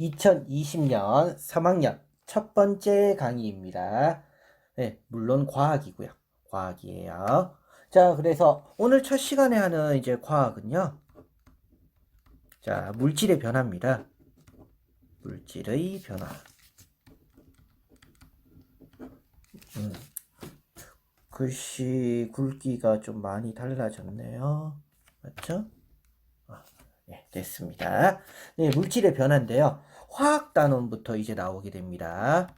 2020년 3학년 첫 번째 강의입니다. 네, 물론 과학이고요. 과학이에요. 자, 그래서 오늘 첫 시간에 하는 이제 과학은요. 자, 물질의 변화입니다. 물질의 변화. 음, 글씨 굵기가 좀 많이 달라졌네요. 맞죠? 아, 네, 됐습니다. 네, 물질의 변화인데요. 화학 단원부터 이제 나오게 됩니다.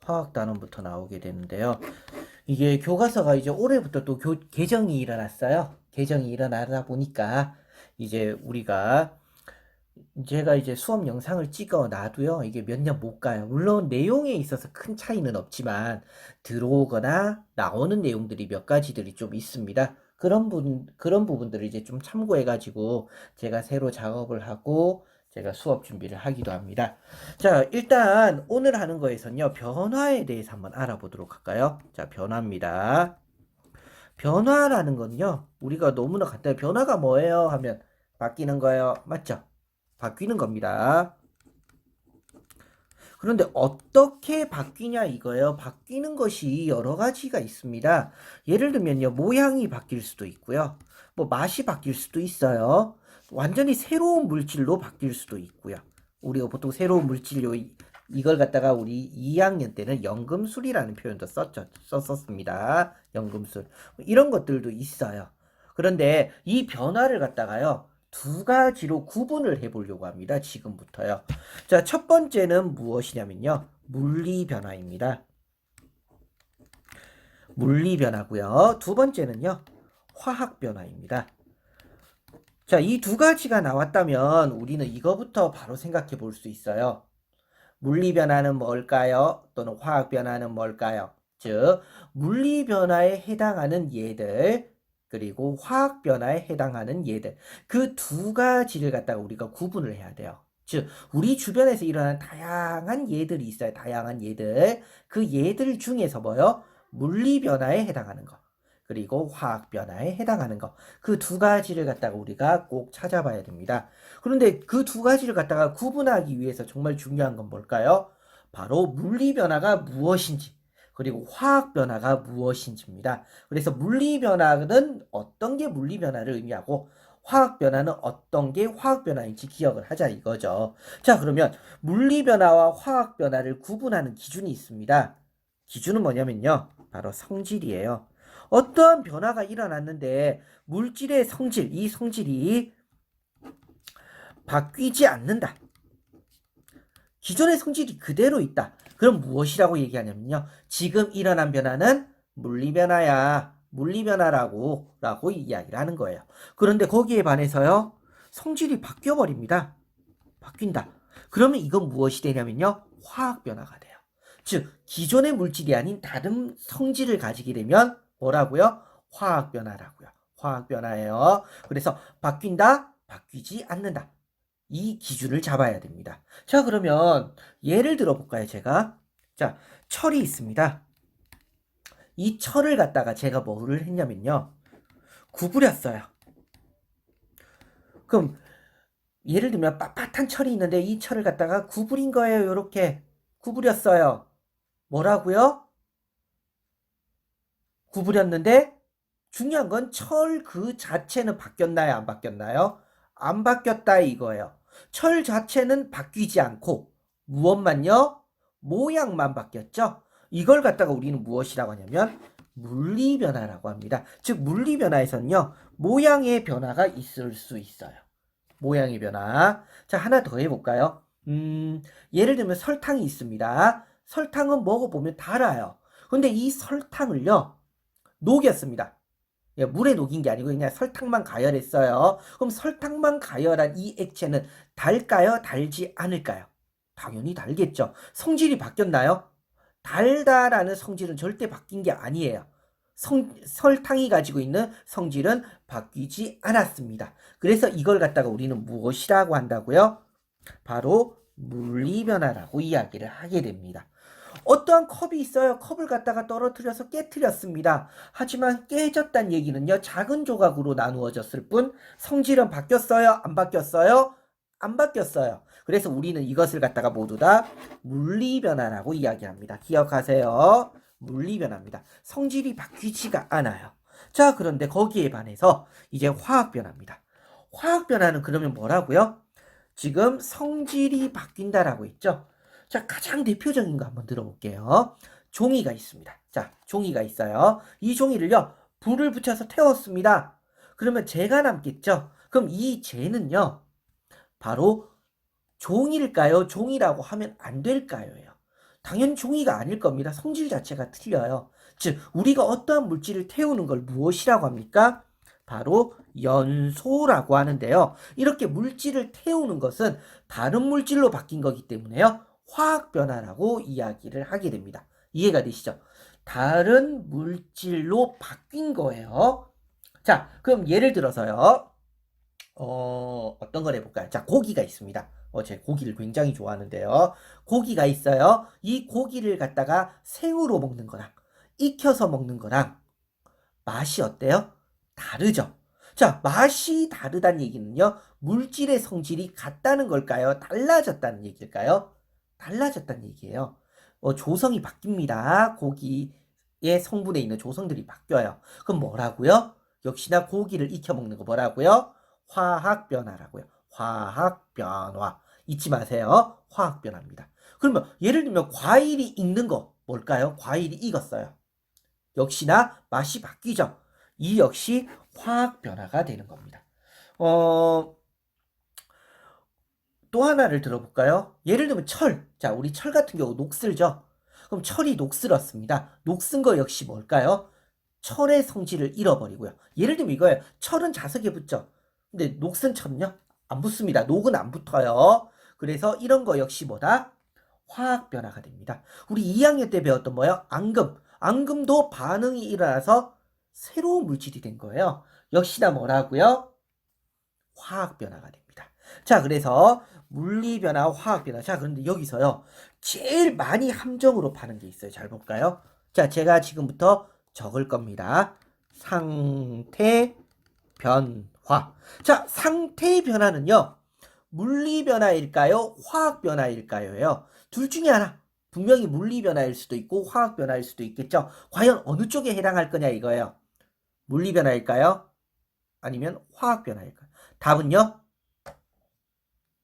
화학 단원부터 나오게 되는데요. 이게 교과서가 이제 올해부터 또 교, 개정이 일어났어요. 개정이 일어나다 보니까 이제 우리가 제가 이제 수업 영상을 찍어 놔도요. 이게 몇 년 못 가요. 물론 내용에 있어서 큰 차이는 없지만 들어오거나 나오는 내용들이 몇 가지들이 좀 있습니다. 그런 부분, 그런 부분들을 이제 좀 참고해가지고 제가 새로 작업을 하고 제가 수업 준비를 하기도 합니다. 자, 일단 오늘 하는 거에서는요, 변화에 대해서 한번 알아보도록 할까요? 자, 변화입니다. 변화라는 건요, 우리가 너무나 간단해. 변화가 뭐예요? 하면 바뀌는 거예요. 맞죠? 바뀌는 겁니다. 그런데 어떻게 바뀌냐 이거예요. 바뀌는 것이 여러 가지가 있습니다. 예를 들면요, 모양이 바뀔 수도 있고요. 뭐 맛이 바뀔 수도 있어요. 완전히 새로운 물질로 바뀔 수도 있고요. 우리가 보통 새로운 물질로 이- 이걸 갖다가 우리 2학년 때는 연금술이라는 표현도 썼죠, 썼었습니다. 연금술. 이런 것들도 있어요. 그런데 이 변화를 갖다가요, 두 가지로 구분을 해보려고 합니다. 지금부터요. 자, 첫 번째는 무엇이냐면요. 물리 변화입니다. 물리 변화고요. 두 번째는요. 화학 변화입니다. 자, 이 두 가지가 나왔다면 우리는 이거부터 바로 생각해 볼 수 있어요. 물리 변화는 뭘까요? 또는 화학 변화는 뭘까요? 즉, 물리 변화에 해당하는 예들, 그리고 화학 변화에 해당하는 예들. 그 두 가지를 갖다가 우리가 구분을 해야 돼요. 즉, 우리 주변에서 일어나는 다양한 예들이 있어요. 다양한 예들. 그 예들 중에서 뭐요? 물리 변화에 해당하는 거. 그리고 화학 변화에 해당하는 거. 그두 가지를 갖다가 우리가 꼭 찾아봐야 됩니다. 그런데 그 두 가지를 갖다가 구분하기 위해서 정말 중요한 건 뭘까요? 바로 물리 변화가 무엇인지, 그리고 화학 변화가 무엇인지입니다. 그래서 물리 변화는 어떤 게 물리 변화를 의미하고, 화학 변화는 어떤 게 화학 변화인지 기억을 하자 이거죠. 자, 그러면 물리 변화와 화학 변화를 구분하는 기준이 있습니다. 기준은 뭐냐면요. 바로 성질이에요. 어떠한 변화가 일어났는데 물질의 성질, 이 성질이 바뀌지 않는다. 기존의 성질이 그대로 있다. 그럼 무엇이라고 얘기하냐면요. 지금 일어난 변화는 물리 변화야. 물리 변화라고 라고 이야기를 하는 거예요. 그런데 거기에 반해서요. 성질이 바뀌어 버립니다. 바뀐다. 그러면 이건 무엇이 되냐면요. 화학 변화가 돼요. 즉 기존의 물질이 아닌 다른 성질을 가지게 되면 뭐라고요? 화학 변화라고요. 화학 변화예요. 그래서 바뀐다, 바뀌지 않는다. 이 기준을 잡아야 됩니다. 자, 그러면 예를 들어 볼까요, 제가? 자, 철이 있습니다. 이 철을 갖다가 제가 뭐를 했냐면요. 구부렸어요. 그럼 예를 들면 빳빳한 철이 있는데 이 철을 갖다가 구부린 거예요. 요렇게 구부렸어요. 뭐라고요? 구부렸는데 중요한 건 철 그 자체는 바뀌었나요? 안 바뀌었나요? 안 바뀌었다 이거예요. 철 자체는 바뀌지 않고 무엇만요? 모양만 바뀌었죠? 이걸 갖다가 우리는 무엇이라고 하냐면 물리 변화라고 합니다. 즉 물리 변화에서는요. 모양의 변화가 있을 수 있어요. 모양의 변화. 자, 하나 더 해 볼까요? 음, 예를 들면 설탕이 있습니다. 설탕은 먹어보면 달아요. 근데 이 설탕을요, 녹였습니다. 예, 물에 녹인 게 아니고 그냥 설탕만 가열했어요. 그럼 설탕만 가열한 이 액체는 달까요? 달지 않을까요? 당연히 달겠죠. 성질이 바뀌었나요? 달다라는 성질은 절대 바뀐 게 아니에요. 성, 설탕이 가지고 있는 성질은 바뀌지 않았습니다. 그래서 이걸 갖다가 우리는 무엇이라고 한다고요? 바로 물리변화라고 이야기를 하게 됩니다. 어떠한 컵이 있어요. 컵을 갖다가 떨어뜨려서 깨뜨렸습니다. 하지만 깨졌단 얘기는요. 작은 조각으로 나누어졌을 뿐 성질은 바뀌었어요. 안 바뀌었어요? 안 바뀌었어요. 그래서 우리는 이것을 갖다가 모두 다 물리 변화라고 이야기합니다. 기억하세요. 물리 변화입니다. 성질이 바뀌지가 않아요. 자, 그런데 거기에 반해서 이제 화학 변화입니다. 화학 변화는 그러면 뭐라고요? 지금 성질이 바뀐다라고 했죠? 자, 가장 대표적인 거 한번 들어볼게요. 종이가 있습니다. 자, 종이가 있어요. 이 종이를요, 불을 붙여서 태웠습니다. 그러면 재가 남겠죠? 그럼 이 재는요, 바로 종일까요? 종이라고 하면 안 될까요?예요. 당연히 종이가 아닐 겁니다. 성질 자체가 틀려요. 즉, 우리가 어떠한 물질을 태우는 걸 무엇이라고 합니까? 바로 연소라고 하는데요. 이렇게 물질을 태우는 것은 다른 물질로 바뀐 거기 때문에요. 화학 변화라고 이야기를 하게 됩니다. 이해가 되시죠? 다른 물질로 바뀐 거예요. 자, 그럼 예를 들어서요. 어, 어떤 걸 해볼까요? 자, 고기가 있습니다. 어, 제 고기를 굉장히 좋아하는데요. 고기가 있어요. 이 고기를 갖다가 생으로 먹는 거랑 익혀서 먹는 거랑 맛이 어때요? 다르죠? 자, 맛이 다르다는 얘기는요, 물질의 성질이 같다는 걸까요? 달라졌다는 얘기일까요? 달라졌다는 얘기예요. 어, 조성이 바뀝니다. 고기의 성분에 있는 조성들이 바뀌어요. 그럼 뭐라고요? 역시나 고기를 익혀 먹는 거 뭐라고요? 화학 변화라고요. 화학 변화. 잊지 마세요. 화학 변화입니다. 그러면 예를 들면 과일이 익는 거 뭘까요? 과일이 익었어요. 역시나 맛이 바뀌죠. 이 역시 화학 변화가 되는 겁니다. 어, 또 하나를 들어볼까요? 예를 들면 철. 자, 우리 철 같은 경우 녹슬죠? 그럼 철이 녹슬었습니다. 녹슨 거 역시 뭘까요? 철의 성질을 잃어버리고요. 예를 들면 이거예요. 철은 자석에 붙죠? 근데 녹슨 철은요? 안 붙습니다. 녹은 안 붙어요. 그래서 이런 거 역시 뭐다? 화학 변화가 됩니다. 우리 2학년 때 배웠던 뭐예요? 앙금. 앙금도 반응이 일어나서 새로운 물질이 된 거예요. 역시나 뭐라고요? 화학 변화가 됩니다. 자, 그래서 물리 변화, 화학 변화. 자, 그런데 여기서요. 제일 많이 함정으로 파는 게 있어요. 잘 볼까요? 자, 제가 지금부터 적을 겁니다. 상태 변화. 자, 상태 변화는요. 물리 변화일까요? 화학 변화일까요?예요. 둘 중에 하나. 분명히 물리 변화일 수도 있고 화학 변화일 수도 있겠죠. 과연 어느 쪽에 해당할 거냐 이거예요. 물리 변화일까요? 아니면 화학 변화일까요? 답은요.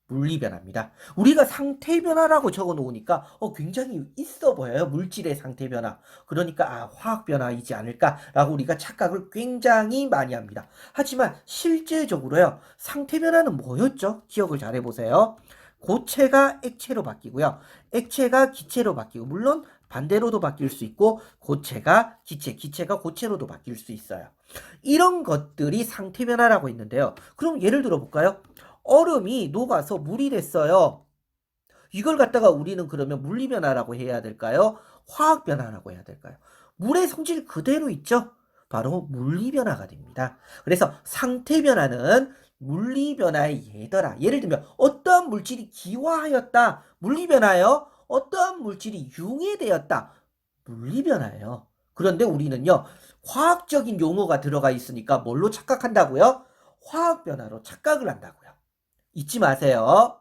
물리 변화입니다. 우리가 상태 변화라고 적어 놓으니까 어 굉장히 있어 보여요. 물질의 상태 변화. 그러니까 아 화학 변화이지 않을까라고 우리가 착각을 굉장히 많이 합니다. 하지만 실제적으로요. 상태 변화는 뭐였죠? 기억을 잘 해보세요. 고체가 액체로 바뀌고요. 액체가 기체로 바뀌고 물론 반대로도 바뀔 수 있고 고체가 기체, 기체가 고체로도 바뀔 수 있어요. 이런 것들이 상태 변화라고 있는데요. 그럼 예를 들어 볼까요? 얼음이 녹아서 물이 됐어요. 이걸 갖다가 우리는 그러면 물리 변화라고 해야 될까요? 화학 변화라고 해야 될까요? 물의 성질 그대로 있죠? 바로 물리 변화가 됩니다. 그래서 상태 변화는 물리 변화의 예더라. 예를 들면 어떠한 물질이 기화하였다. 물리 변화요. 어떠한 물질이 융해되었다. 물리 변화예요. 그런데 우리는요. 화학적인 용어가 들어가 있으니까 뭘로 착각한다고요? 화학 변화로 착각을 한다고요. 잊지 마세요.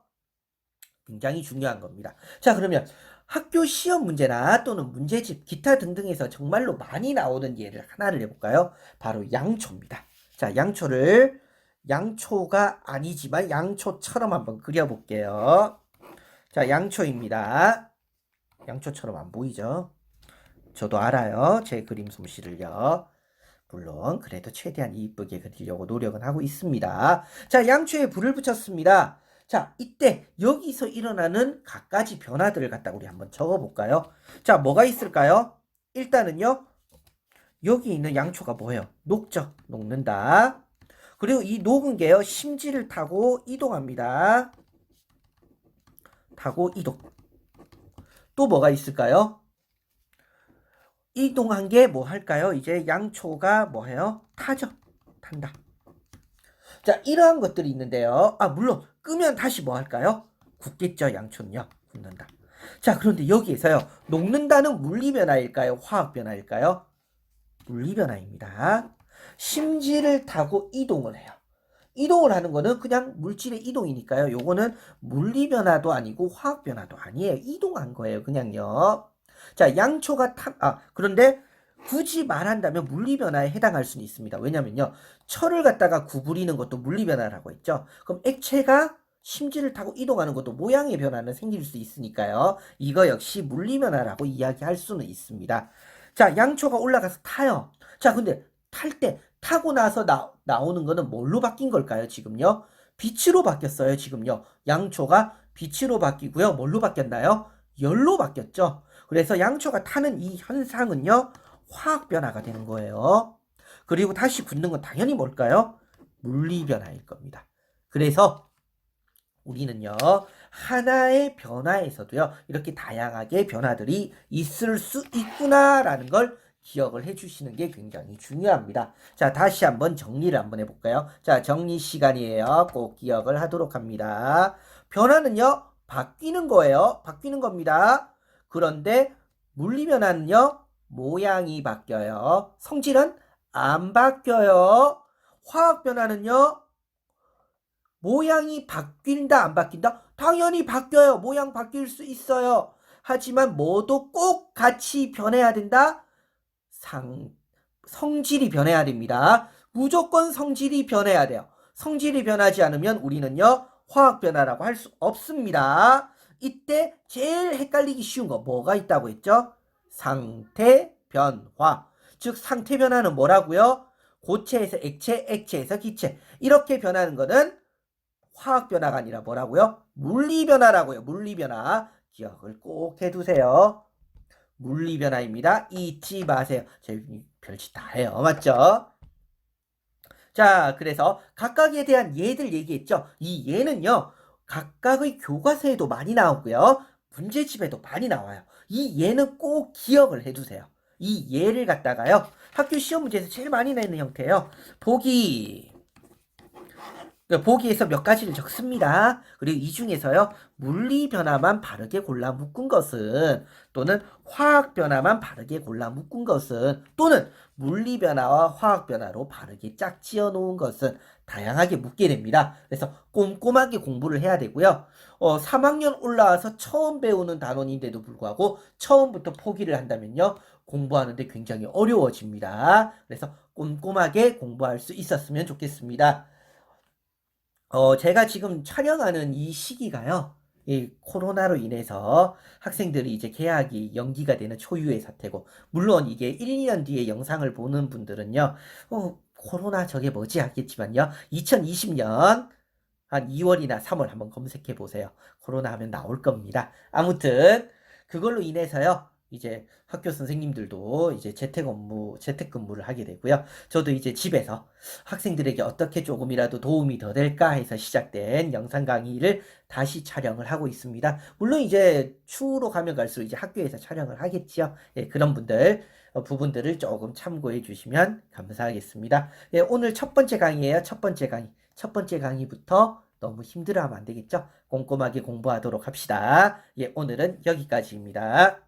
굉장히 중요한 겁니다. 자, 그러면 학교 시험 문제나 또는 문제집, 기타 등등에서 정말로 많이 나오는 예를 하나를 내볼까요? 바로 양초입니다. 자, 양초를 양초가 아니지만 양초처럼 한번 그려볼게요. 자, 양초입니다. 양초처럼 안 보이죠? 저도 알아요. 제 그림 솜씨를요. 물론 그래도 최대한 이쁘게 그리려고 노력은 하고 있습니다. 자, 양초에 불을 붙였습니다. 자, 이때 여기서 일어나는 갖가지 변화들을 갖다 우리 한번 적어 볼까요? 자, 뭐가 있을까요? 일단은요, 여기 있는 양초가 뭐예요? 녹죠? 녹는다. 그리고 이 녹은 게요, 심지를 타고 이동합니다. 타고 이동. 또 뭐가 있을까요? 이동한 게 뭐 할까요? 이제 양초가 뭐해요? 타죠. 탄다. 자, 이러한 것들이 있는데요. 아, 물론 끄면 다시 뭐 할까요? 굳겠죠, 양초는요. 굳는다. 자, 그런데 여기에서요. 녹는다는 물리 변화일까요? 화학 변화일까요? 물리 변화입니다. 심지를 타고 이동을 해요. 이동을 하는 거는 그냥 물질의 이동이니까요. 요거는 물리 변화도 아니고 화학 변화도 아니에요. 이동한 거예요. 그냥요. 자, 양초가 타, 아, 그런데 굳이 말한다면 물리 변화에 해당할 수는 있습니다. 왜냐면요. 철을 갖다가 구부리는 것도 물리 변화라고 했죠. 그럼 액체가 심지를 타고 이동하는 것도 모양의 변화는 생길 수 있으니까요. 이거 역시 물리 변화라고 이야기할 수는 있습니다. 자, 양초가 올라가서 타요. 자, 근데 탈 때 타고 나서 나, 나오는 거는 뭘로 바뀐 걸까요, 지금요? 빛으로 바뀌었어요, 지금요. 양초가 빛으로 바뀌고요. 뭘로 바뀌었나요? 열로 바뀌었죠. 그래서 양초가 타는 이 현상은요, 화학 변화가 되는 거예요. 그리고 다시 굳는 건 당연히 뭘까요? 물리 변화일 겁니다. 그래서 우리는요, 하나의 변화에서도요, 이렇게 다양하게 변화들이 있을 수 있구나라는 걸 기억을 해주시는 게 굉장히 중요합니다. 자, 다시 한번 정리를 한번 해볼까요? 자, 정리 시간이에요. 꼭 기억을 하도록 합니다. 변화는요, 바뀌는 거예요. 바뀌는 겁니다. 그런데 물리 변화는요, 모양이 바뀌어요. 성질은 안 바뀌어요. 화학 변화는요, 모양이 바뀐다, 안 바뀐다? 당연히 바뀌어요. 모양 바뀔 수 있어요. 하지만 뭐도 꼭 같이 변해야 된다? 상, 성질이 변해야 됩니다. 무조건 성질이 변해야 돼요. 성질이 변하지 않으면 우리는요, 화학 변화라고 할 수 없습니다. 이때 제일 헷갈리기 쉬운 거 뭐가 있다고 했죠? 상태 변화. 즉, 상태 변화는 뭐라고요? 고체에서 액체, 액체에서 기체. 이렇게 변하는 거는 화학 변화가 아니라 뭐라고요? 물리 변화라고요. 물리 변화. 기억을 꼭 해두세요. 물리 변화입니다. 잊지 마세요. 제 별짓 다 해요. 맞죠? 자, 그래서 각각에 대한 예들 얘기했죠. 이 예는요, 각각의 교과서에도 많이 나오고요. 문제집에도 많이 나와요. 이 예는 꼭 기억을 해두세요. 이 예를 갖다가요, 학교 시험 문제에서 제일 많이 내는 형태예요. 보기, 보기에서 몇 가지를 적습니다. 그리고 이 중에서요, 물리 변화만 바르게 골라 묶은 것은, 또는 화학 변화만 바르게 골라 묶은 것은, 또는 물리 변화와 화학 변화로 바르게 짝지어 놓은 것은 다양하게 묶게 됩니다. 그래서 꼼꼼하게 공부를 해야 되고요. 어, 3학년 올라와서 처음 배우는 단원인데도 불구하고 처음부터 포기를 한다면요. 공부하는데 굉장히 어려워집니다. 그래서 꼼꼼하게 공부할 수 있었으면 좋겠습니다. 어, 제가 지금 촬영하는 이 시기가요. 이 코로나로 인해서 학생들이 이제 개학이 연기가 되는 초유의 사태고, 물론 이게 1, 2년 뒤에 영상을 보는 분들은요, 어, 코로나 저게 뭐지 하겠지만요, 2020년 한 2월이나 3월 한번 검색해 보세요. 코로나 하면 나올 겁니다. 아무튼, 그걸로 인해서요, 이제 학교 선생님들도 이제 재택 업무, 재택 근무를 하게 되고요. 저도 이제 집에서 학생들에게 어떻게 조금이라도 도움이 더 될까 해서 시작된 영상 강의를 다시 촬영을 하고 있습니다. 물론 이제 추후로 가면 갈수록 이제 학교에서 촬영을 하겠지요. 예, 그런 분들, 어, 부분들을 조금 참고해 주시면 감사하겠습니다. 예, 오늘 첫 번째 강의예요. 첫 번째 강의. 첫 번째 강의부터 너무 힘들어하면 안 되겠죠? 꼼꼼하게 공부하도록 합시다. 예, 오늘은 여기까지입니다.